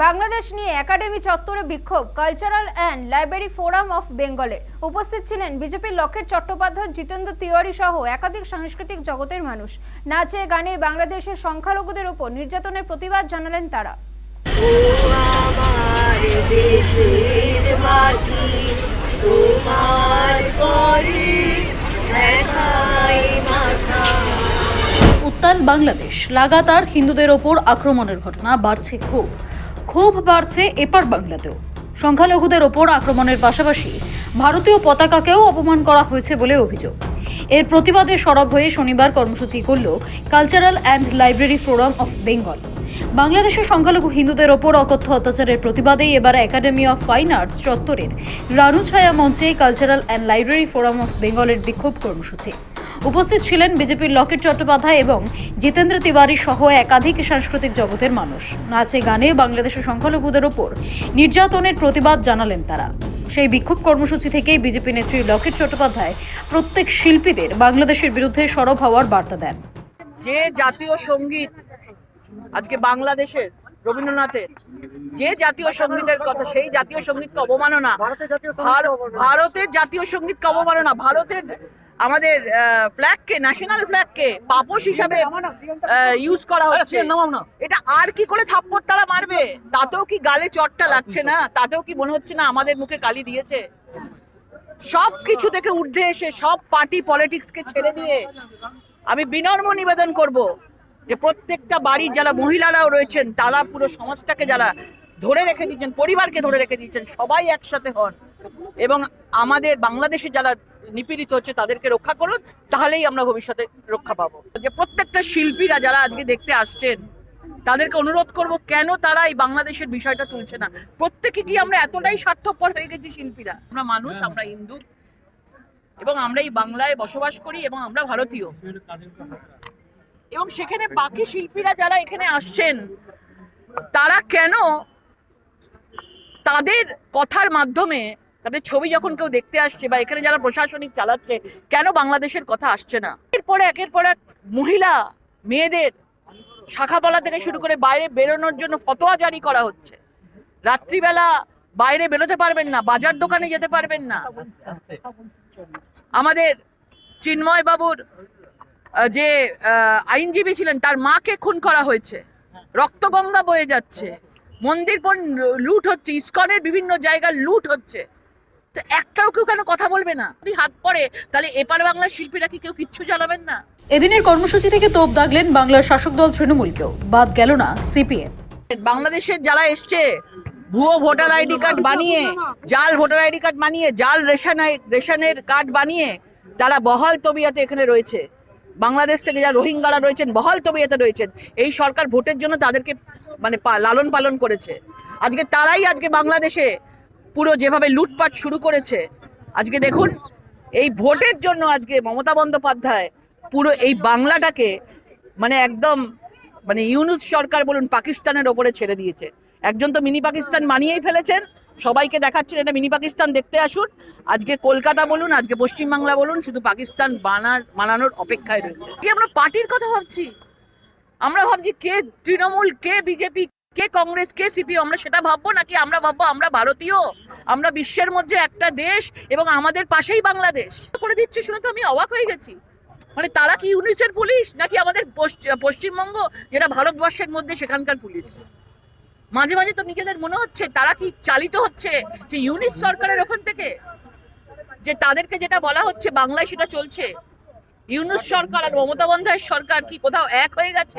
বাংলাদেশ নিয়ে একাডেমি চত্বরে বিক্ষোভ cultural and library forum of বেঙ্গলের উপস্থিত ছিলেন বিজেপির লকেট চট্টোপাধ্যায় জিতেন্দ্র তিওয়ারি সহ একাধিক সাংস্কৃতিক জগতের মানুষ। নাচে গানে বাংলাদেশের সংখ্যালঘুদের উপর নির্যাতনের প্রতিবাদ জানালেন তারা। উত্তাল বাংলাদেশ লাগাতার হিন্দুদের ওপর আক্রমণের ঘটনা বাড়ছে ক্ষোভ। ক্ষোভ বাড়ছে এপার বাংলাতেও। সংখ্যালঘুদের ওপর আক্রমণের পাশাপাশি ভারতীয় পতাকাকেও অপমান করা হয়েছে বলে অভিযোগ। এর প্রতিবাদে সরব হয়ে শনিবার কর্মসূচি করল cultural and library forum of Bengal বাংলাদেশের সংখ্যালঘু হিন্দুদের ওপর অকথ্য অত্যাচারের প্রতিবাদে এবার একাডেমি অফ ফাইন আর্টস চত্বরের রানুছায়া মঞ্চে cultural and library forum of বেঙ্গলের বিক্ষোভ কর্মসূচি। উপস্থিত ছিলেন বিজেপির লকেট চট্টোপাধ্যায় এবং জিতেন্দ্র তিওয়ারি সহ একাধিক সাংস্কৃতিক জগতের মানুষ। নাচে গানে বাংলাদেশের সংখ্যালঘুদের ওপর নির্যাতনের প্রতিবাদ জানালেন তারা। সেই বিক্ষোভ কর্মসূচি থেকেই বিজেপি নেত্রী লকেট চট্টোপাধ্যায় প্রত্যেক শিল্পীদের বাংলাদেশের বিরুদ্ধে সরব হওয়ার বার্তা দেন। যে জাতীয় সংগীত আজকে বাংলাদেশের রবীন্দ্রনাথের যে জাতীয় সঙ্গীতের কথা সেই জাতীয় সঙ্গীতকে অবমাননা। ভারতের জাতীয় সঙ্গীতকে অবমাননা। ভারতের আমাদের ফ্ল্যাগকে ন্যাশনাল ফ্ল্যাগকে পাপোশ হিসাবে ইউজ করা হচ্ছে। এটা আর কি করে থাপ্পড় তারা মারবে? তাতেও কি গালে চটটা লাগছে না? তাতেও কি মনে হচ্ছে না আমাদের মুখে কালি দিয়েছে? সব কিছু থেকে ঊর্ধ্বে এসে সব পার্টি পলিটিক্সকে ছেড়ে দিয়ে আমি বিনম্র নিবেদন করব যে প্রত্যেকটা বাড়ির যারা মহিলারাও রয়েছেন তারা পুরো সমাজটাকে যারা ধরে রেখে দিয়েছেন পরিবারকে ধরে রেখে দিয়েছেন সবাই একসাথে হন। এবং আমাদের বাংলাদেশে যারা নিপীড়িত হচ্ছে তাদেরকে রক্ষা করুন তাহলেই আমরা ভবিষ্যতে রক্ষা পাবো। যে প্রত্যেকটা শিল্পীরা যারা আজকে দেখতে আসছেন তাদেরকে অনুরোধ করব কেন তারা এই বাংলাদেশের বিষয়টা তুলছে না? প্রত্যেকে কি আমরা এতটাই স্বার্থপর হয়ে গেছি শিল্পীরা? আমরা মানুষ আমরা হিন্দু এবং আমরা এই বাংলায় বসবাস করি এবং আমরা ভারতীয়। এবং সেখানে বাকি শিল্পীরা যারা এখানে আসছেন তারা কেন তাদের কথার মাধ্যমে তাদের ছবি যখন কেউ দেখতে আসছে বা এখানে যারা প্রশাসনিক চালাচ্ছে, কেন বাংলাদেশের কথা আসছে না? এরপরে একের পর এক মহিলা, মেয়েদের শাখাপলা থেকে শুরু করে বাইরে বেরোনোর জন্য ফতোয়া জারি করা হচ্ছে। রাত্রিবেলা বাইরে বেরোতে পারবেন না, বাজার দোকানে যেতে পারবেন না। আমাদের চিন্ময় বাবুর যে আইনজীবী ছিলেন, তার মাকে খুন করা হয়েছে। রক্তগঙ্গা বয়ে যাচ্ছে। মন্দির পর লুট হচ্ছে, ইস্কনের বিভিন্ন জায়গায় লুট হচ্ছে। তো একটাও কেউ কেন কথা বলবে না? যদি হাত পড়ে তাহলে এপার বাংলার শিল্পীরা কি কেউ কিচ্ছু জানাবেন না? এদিনের কর্মসূচি থেকে তোপ দাগলেন বাংলার শাসক দল তৃণমূলকেও বাদ গেল না সিপিএম। বাংলাদেশের যারা এসছে ভুয়ো ভোটার আইডি কার্ড বানিয়ে জাল ভোটার আইডি কার্ড বানিয়ে জাল রেশন আই- রেশনের কার্ড বানিয়ে তারা বহাল তবিয়াতে এখানে রয়েছে। বাংলাদেশ থেকে যারা রোহিঙ্গারা রয়েছেন বহাল তবিয়াতে রয়েছেন। এই সরকার ভোটের জন্য তাদেরকে মানে লালন পালন করেছে। আজকে তারাই আজকে বাংলাদেশে পুরো যেভাবে লুটপাট শুরু করেছে, আজকে দেখুন, এই ভোটের জন্য আজকে মমতা বন্দ্যোপাধ্যায় পুরো এই বাংলাটাকে মানে একদম মানে ইউনুস সরকার বলুন পাকিস্তানের ওপরে ছেড়ে দিয়েছে। একজন তো মিনি পাকিস্তান মানিয়েই ফেলেছেন, সবাইকে দেখাচ্ছেন এটা মিনি পাকিস্তান দেখতে আসুন। আজকে কলকাতা বলুন, আজকে পশ্চিমবাংলা বলুন, শুধু পাকিস্তান বানার বানানোর অপেক্ষায় রয়েছে। আমরা পার্টির কথা ভাবছি, আমরা ভাবছি কে তৃণমূল, কে বিজেপি কে কংগ্রেস, কে সিপিএম, আমরা সেটা ভাববো নাকি আমরা ভাববো আমরা ভারতীয়? আমরা বিশ্বের মধ্যে একটা দেশ এবং আমাদের পাশেই বাংলাদেশ। করে দিচ্ছে শুনে তো আমি অবাক হয়ে গেছি। মানে তারা কি ইউনিসের পুলিশ নাকি আমাদের পশ্চ- পশ্চিমবঙ্গ, যেটা ভারতবর্ষের মধ্যে সেখানকার পুলিশ? মাঝে মাঝে তো নিজেদের মনে হচ্ছে, তারা কি চালিত হচ্ছে যে ইউনিস সরকারের ওখান থেকে? যে তাদেরকে যেটা বলা হচ্ছে বাংলায় সেটা চলছে। ইউনুস সরকার আর মমতা বন্দ্যোপাধ্যায়ের সরকার কি কোথাও এক হয়ে গেছে?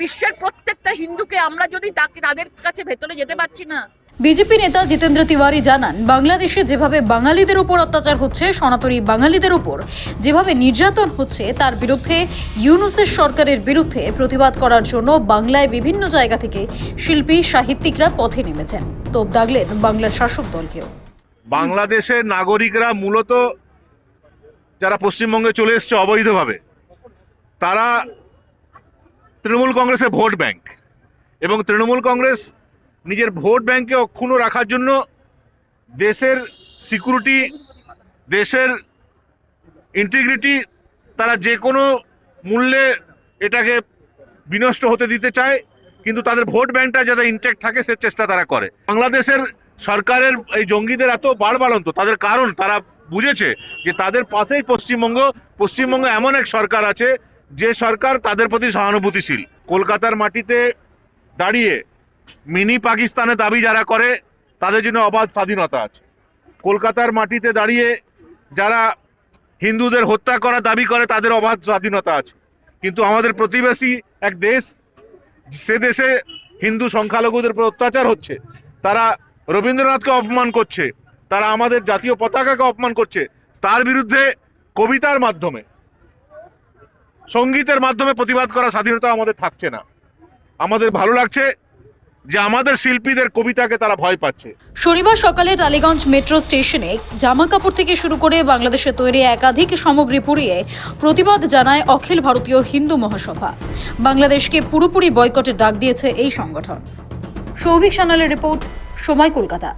বিশ্বের প্রত্যেকটা হিন্দুকে আমরা যদি তাকে তাদের কাছে ভেতরে যেতে পারছি না। বিজেপি নেতা জিতেন্দ্র তিওয়ারি জানান বাংলাদেশে যেভাবে বাঙালিদের উপর অত্যাচার হচ্ছে সনাতনী বাঙালিদের উপর যেভাবে নির্যাতন হচ্ছে তার বিরুদ্ধে ইউনুসের সরকারের বিরুদ্ধে প্রতিবাদ করার জন্য বাংলায় বিভিন্ন জায়গা থেকে শিল্পী সাহিত্যিকরা পথে নেমেছেন। তোপ দাগলেন বাংলার শাসক দলকেও। বাংলাদেশের নাগরিকরা মূলত যারা পশ্চিমবঙ্গে চলে এসছে অবৈধভাবে, তারা তৃণমূল কংগ্রেসের ভোট ব্যাংক এবং তৃণমূল কংগ্রেস নিজের ভোট ব্যাংকে অক্ষুণ্ণ রাখার জন্য দেশের সিকিউরিটি, দেশের ইন্টিগ্রিটি, তারা যে কোনো মূল্যে এটাকে বিনষ্ট হতে দিতে চায়, কিন্তু তাদের ভোট ব্যাংকটা যাতে ইনটেক্ট থাকে সে চেষ্টা তারা করে। বাংলাদেশের সরকারের এই জঙ্গিদের এত বাড়বাড়ন্ত, তাদের কারণ তারা বুঝেছে যে তাদের পাশেই পশ্চিমবঙ্গ পশ্চিমবঙ্গ এমন এক সরকার আছে, যে সরকার তাদের প্রতি সহানুভূতিশীল। কলকাতার মাটিতে দাঁড়িয়ে মিনি পাকিস্তানে দাবি যারা করে, তাদের জন্য অবাধ স্বাধীনতা আছে। কলকাতার মাটিতে দাঁড়িয়ে যারা হিন্দুদের হত্যা করা দাবি করে, তাদের অবাধ স্বাধীনতা আছে। কিন্তু আমাদের প্রতিবেশী এক দেশ, সে দেশে হিন্দু সংখ্যালঘুদের উপর অত্যাচার হচ্ছে। তারা রবীন্দ্রনাথকে অপমান করছে। তারা আমাদের জাতীয় পতাকাকে অপমান করছে। তার বিরুদ্ধে কবিতার মাধ্যমে, সঙ্গীতের মাধ্যমে প্রতিবাদ করার স্বাধীনতা আমাদের থাকছে না। আমাদের ভালো লাগছে যে আমাদের শিল্পীদের কবিতাকে তারা ভয় পাচ্ছে। শনিবার সকালে টালিগঞ্জ মেট্রো স্টেশনে জামা কাপড় থেকে শুরু করে বাংলাদেশে তৈরি একাধিক সামগ্রী পুড়িয়ে প্রতিবাদ জানায় অখিল ভারতীয় হিন্দু মহাসভা। বাংলাদেশকে পুরোপুরি বয়কটের ডাক দিয়েছে এই সংগঠন। সৌভিক সানালের রিপোর্ট, সময় কলকাতা।